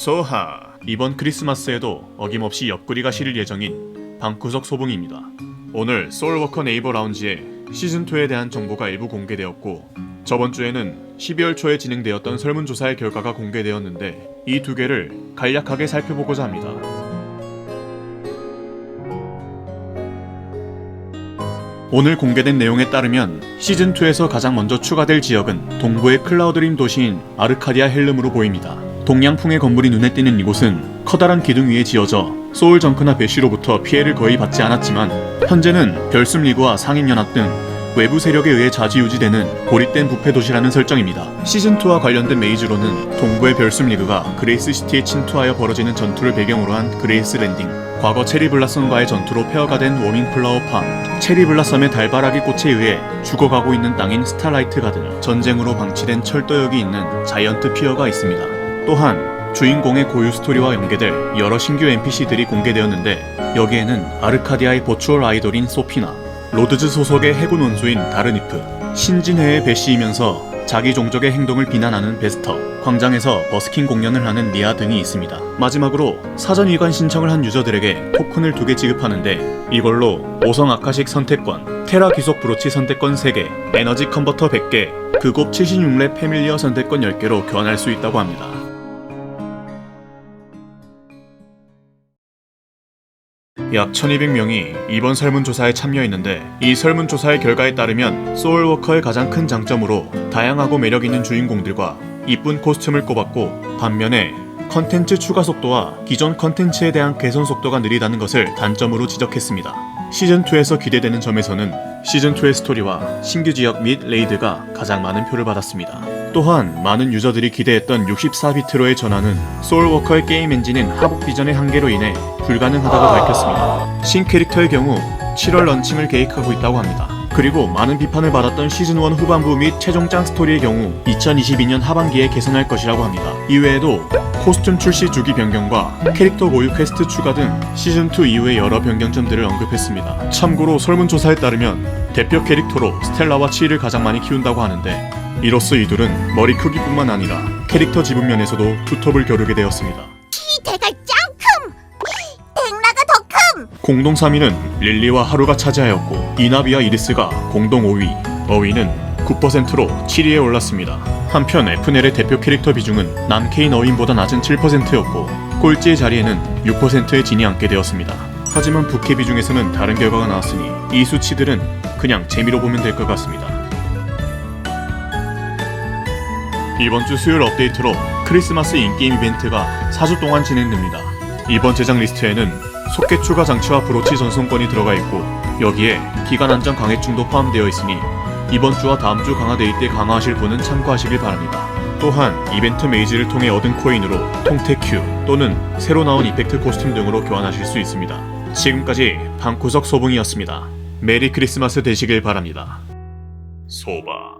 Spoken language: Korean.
소하 이번 크리스마스에도 어김없이 옆구리가 시릴 예정인 방구석 소봉입니다. 오늘 소울워커 네이버 라운지에 시즌2에 대한 정보가 일부 공개되었고 저번 주에는 12월 초에 진행되었던 설문조사의 결과가 공개되었는데 이 두 개를 간략하게 살펴보고자 합니다. 오늘 공개된 내용에 따르면 시즌2에서 가장 먼저 추가될 지역은 동부의 클라우드림 도시인 아르카디아 헬름으로 보입니다. 동양풍의 건물이 눈에 띄는 이곳은 커다란 기둥 위에 지어져 소울 정크나 배쉬로부터 피해를 거의 받지 않았지만 현재는 별숨 리그와 상인연합 등 외부 세력에 의해 좌지우지되는 고립된 부패 도시라는 설정입니다. 시즌2와 관련된 메이즈로는 동부의 별숨 리그가 그레이스 시티에 침투하여 벌어지는 전투를 배경으로 한 그레이스 랜딩, 과거 체리 블라썸과의 전투로 폐허가 된 워밍 플라워 팜, 체리 블라썸의 달바라기 꽃에 의해 죽어가고 있는 땅인 스타라이트 가든, 전쟁으로 방치된 철도역이 있는 자이언트 피어가 있습니다. 또한 주인공의 고유 스토리와 연계될 여러 신규 NPC들이 공개되었는데 여기에는 아르카디아의 버추얼 아이돌인 소피나, 로드즈 소속의 해군 원수인 다르니프, 신진해의 배시이면서 자기 종족의 행동을 비난하는 베스터, 광장에서 버스킹 공연을 하는 니아 등이 있습니다. 마지막으로 사전 위관 신청을 한 유저들에게 토큰을 두 개 지급하는데 이걸로 5성 아카식 선택권, 테라 귀속 브로치 선택권 3개, 에너지 컨버터 100개, 그곱 76렙 패밀리어 선택권 10개로 교환할 수 있다고 합니다. 약 1200명이 이번 설문조사에 참여했는데 이 설문조사의 결과에 따르면 소울워커의 가장 큰 장점으로 다양하고 매력 있는 주인공들과 이쁜 코스튬을 꼽았고 반면에 컨텐츠 추가 속도와 기존 컨텐츠에 대한 개선 속도가 느리다는 것을 단점으로 지적했습니다. 시즌2에서 기대되는 점에서는 시즌2의 스토리와 신규 지역 및 레이드가 가장 많은 표를 받았습니다. 또한 많은 유저들이 기대했던 64비트로의 전환은 소울워커의 게임 엔진인 하복 비전의 한계로 인해 불가능하다고 밝혔습니다. 신 캐릭터의 경우 7월 런칭을 계획하고 있다고 합니다. 그리고 많은 비판을 받았던 시즌1 후반부 및 최종장 스토리의 경우 2022년 하반기에 개선할 것이라고 합니다. 이외에도 코스튬 출시 주기 변경과 캐릭터 모유 퀘스트 추가 등 시즌2 이후의 여러 변경점들을 언급했습니다. 참고로 설문조사에 따르면 대표 캐릭터로 스텔라와 치이를 가장 많이 키운다고 하는데 이로써 이둘은 머리 크기뿐만 아니라 캐릭터 지분 면에서도 투톱을 겨루게 되었습니다. 이 대가 짱 큼! 백라가 더 큼! 공동 3위는 릴리와 하루가 차지하였고 이나비와 이리스가 공동 5위, 어위는 9%로 7위에 올랐습니다. 한편 에프넬의 대표 캐릭터 비중은 남케인 어윈보다 낮은 7%였고 꼴찌의 자리에는 6%의 진이 앉게 되었습니다. 하지만 부캐 비중에서는 다른 결과가 나왔으니 이 수치들은 그냥 재미로 보면 될 것 같습니다. 이번 주 수요일 업데이트로 크리스마스 인게임 이벤트가 4주 동안 진행됩니다. 이번 제작 리스트에는 속개 추가 장치와 브로치 전송권이 들어가 있고 여기에 기간 안정 강해충도 포함되어 있으니 이번 주와 다음 주 강화데이 때 강화하실 분은 참고하시길 바랍니다. 또한 이벤트 메이지를 통해 얻은 코인으로 통태 큐 또는 새로 나온 이펙트 코스튬 등으로 교환하실 수 있습니다. 지금까지 방구석 소봉이었습니다. 메리 크리스마스 되시길 바랍니다. 소바